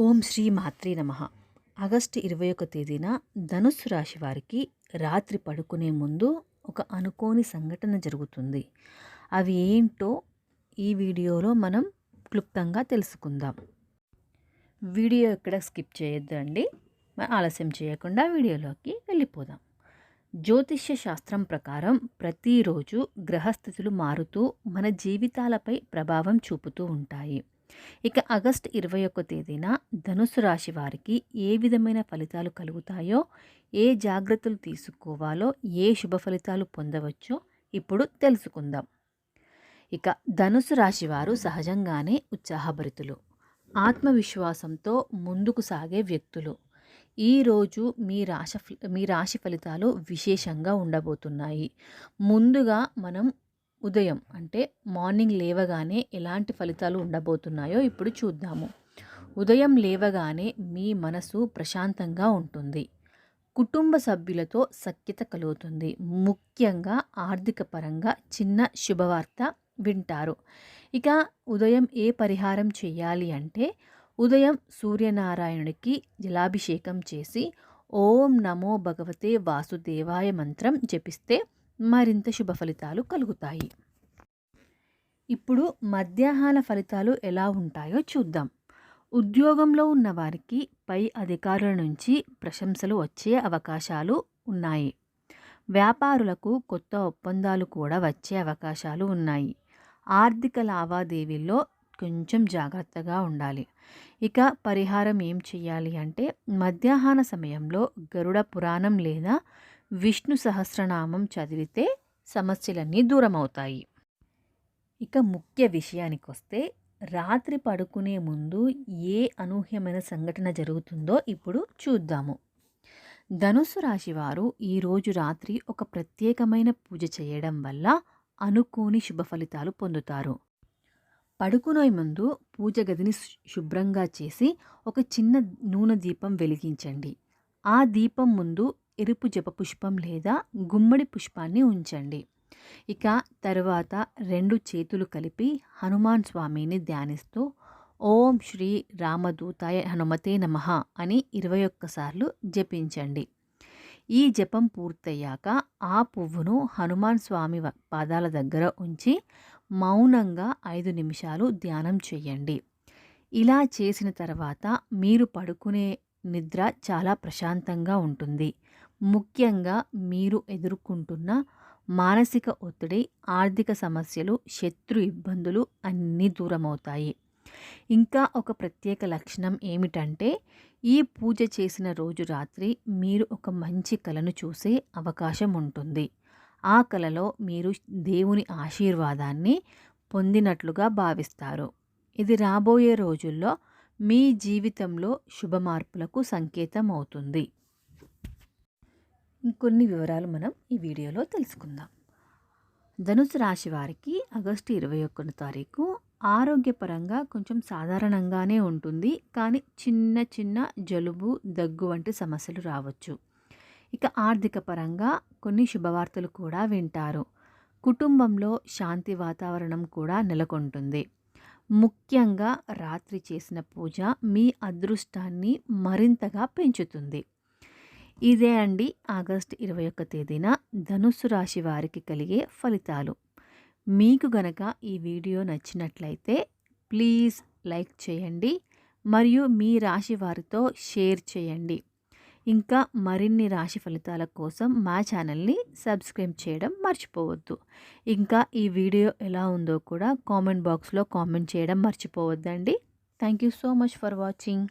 ఓం శ్రీ మాత్రీ నమ. ఆగస్టు ఇరవై ఒక తేదీన ధనుస్సు రాశి వారికి రాత్రి పడుకునే ముందు ఒక అనుకోని సంఘటన జరుగుతుంది. అవి ఏంటో ఈ వీడియోలో మనం క్లుప్తంగా తెలుసుకుందాం. వీడియో ఎక్కడ స్కిప్ చేయొద్దండి. ఆలస్యం చేయకుండా వీడియోలోకి వెళ్ళిపోదాం. జ్యోతిష్య శాస్త్రం ప్రకారం ప్రతిరోజు గ్రహస్థితులు మారుతూ మన జీవితాలపై ప్రభావం చూపుతూ ఉంటాయి. ఇక ఆగస్ట్ ఇరవై ఒక్క తేదీన ధనుసు రాశి వారికి ఏ విధమైన ఫలితాలు కలుగుతాయో ఏ జాగ్రత్తలు తీసుకోవాలో ఏ శుభ ఫలితాలు పొందవచ్చో ఇప్పుడు తెలుసుకుందాం. ఇక ధనుసు రాశి వారు సహజంగానే ఉత్సాహభరితులు ఆత్మవిశ్వాసంతో ముందుకు సాగే వ్యక్తులు. ఈరోజు మీ రాశి మీ రాశి ఫలితాలు విశేషంగా ఉండబోతున్నాయి. ముందుగా మనం ఉదయం అంటే మార్నింగ్ లేవగానే ఎలాంటి ఫలితాలు ఉండబోతున్నాయో ఇప్పుడు చూద్దాము. ఉదయం లేవగానే మీ మనసు ప్రశాంతంగా ఉంటుంది. కుటుంబ సభ్యులతో సఖ్యత కలుగుతుంది. ముఖ్యంగా ఆర్థిక పరంగా చిన్న శుభవార్త వింటారు. ఇక ఉదయం ఏ పరిహారం చేయాలి అంటే ఉదయం సూర్యనారాయణుడికి జలాభిషేకం చేసి ఓం నమో భగవతే వాసుదేవాయ మంత్రం జపిస్తే మరింత శుభ ఫలితాలు కలుగుతాయి. ఇప్పుడు మధ్యాహ్న ఫలితాలు ఎలా ఉంటాయో చూద్దాం. ఉద్యోగంలో ఉన్న వారికి పై అధికారుల నుంచి ప్రశంసలు వచ్చే అవకాశాలు ఉన్నాయి. వ్యాపారులకు కొత్త ఒప్పందాలు కూడా వచ్చే అవకాశాలు ఉన్నాయి. ఆర్థిక లావాదేవీల్లో కొంచెం జాగ్రత్తగా ఉండాలి. ఇక పరిహారం ఏం చేయాలి అంటే మధ్యాహ్న సమయంలో గరుడ పురాణం లేదా విష్ణు సహస్రనామం చదివితే సమస్యలన్నీ దూరం అవుతాయి ఇక ముఖ్య విషయానికి వస్తే రాత్రి పడుకునే ముందు ఏ అనూహ్యమైన సంఘటన జరుగుతుందో ఇప్పుడు చూద్దాము. ధనుసు రాశి వారు ఈరోజు రాత్రి ఒక ప్రత్యేకమైన పూజ చేయడం వల్ల అనుకోని శుభ ఫలితాలు పొందుతారు. పడుకునే ముందు పూజ గదిని శుభ్రంగా చేసి ఒక చిన్న నూనె దీపం వెలిగించండి. ఆ దీపం ముందు ఎరుపు జప పుష్పం లేదా గుమ్మడి పుష్పాన్ని ఉంచండి. ఇక తరువాత రెండు చేతులు కలిపి హనుమాన్ స్వామిని ధ్యానిస్తూ ఓం శ్రీ రామదూతాయ హనుమతే నమ అని ఇరవై ఒక్కసార్లు జపించండి. ఈ జపం పూర్తయ్యాక ఆ పువ్వును హనుమాన్ స్వామి పాదాల దగ్గర ఉంచి మౌనంగా ఐదు నిమిషాలు ధ్యానం చేయండి. ఇలా చేసిన తర్వాత మీరు పడుకునే నిద్ర చాలా ప్రశాంతంగా ఉంటుంది. ముఖ్యంగా మీరు ఎదుర్కొంటున్న మానసిక ఒత్తిడి ఆర్థిక సమస్యలు శత్రు ఇబ్బందులు అన్నీ దూరమవుతాయి. ఇంకా ఒక ప్రత్యేక లక్షణం ఏమిటంటే ఈ పూజ చేసిన రోజు రాత్రి మీరు ఒక మంచి కళను చూసే అవకాశం ఉంటుంది. ఆ కళలో మీరు దేవుని ఆశీర్వాదాన్ని పొందినట్లుగా భావిస్తారు. ఇది రాబోయే రోజుల్లో మీ జీవితంలో శుభ మార్పులకు సంకేతం అవుతుంది ఇంకొన్ని వివరాలు మనం ఈ వీడియోలో తెలుసుకుందాం. ధనుసు రాశి వారికి ఆగస్టు ఇరవై ఒకటి తారీఖు ఆరోగ్యపరంగా కొంచెం సాధారణంగానే ఉంటుంది. కానీ చిన్న చిన్న జలుబు దగ్గు వంటి సమస్యలు రావచ్చు. ఇక ఆర్థిక పరంగా కొన్ని శుభవార్తలు కూడా వింటారు. కుటుంబంలో శాంతి వాతావరణం కూడా నెలకొంటుంది. ముఖ్యంగా రాత్రి చేసిన పూజ మీ అదృష్టాన్ని మరింతగా పెంచుతుంది. ఇదే అండి ఆగస్ట్ ఇరవై ఒక్క తేదీన ధనుస్సు రాశి వారికి కలిగే ఫలితాలు. మీకు గనక ఈ వీడియో నచ్చినట్లయితే ప్లీజ్ లైక్ చేయండి మరియు మీ రాశి వారితో షేర్ చేయండి. ఇంకా మరిన్ని రాశి ఫలితాల కోసం మా ఛానల్ని సబ్స్క్రైబ్ చేయడం మర్చిపోవద్దు. ఇంకా ఈ వీడియో ఎలా ఉందో కూడా కామెంట్ బాక్స్లో కామెంట్ చేయడం మర్చిపోవద్దండి. Thank you so much for watching.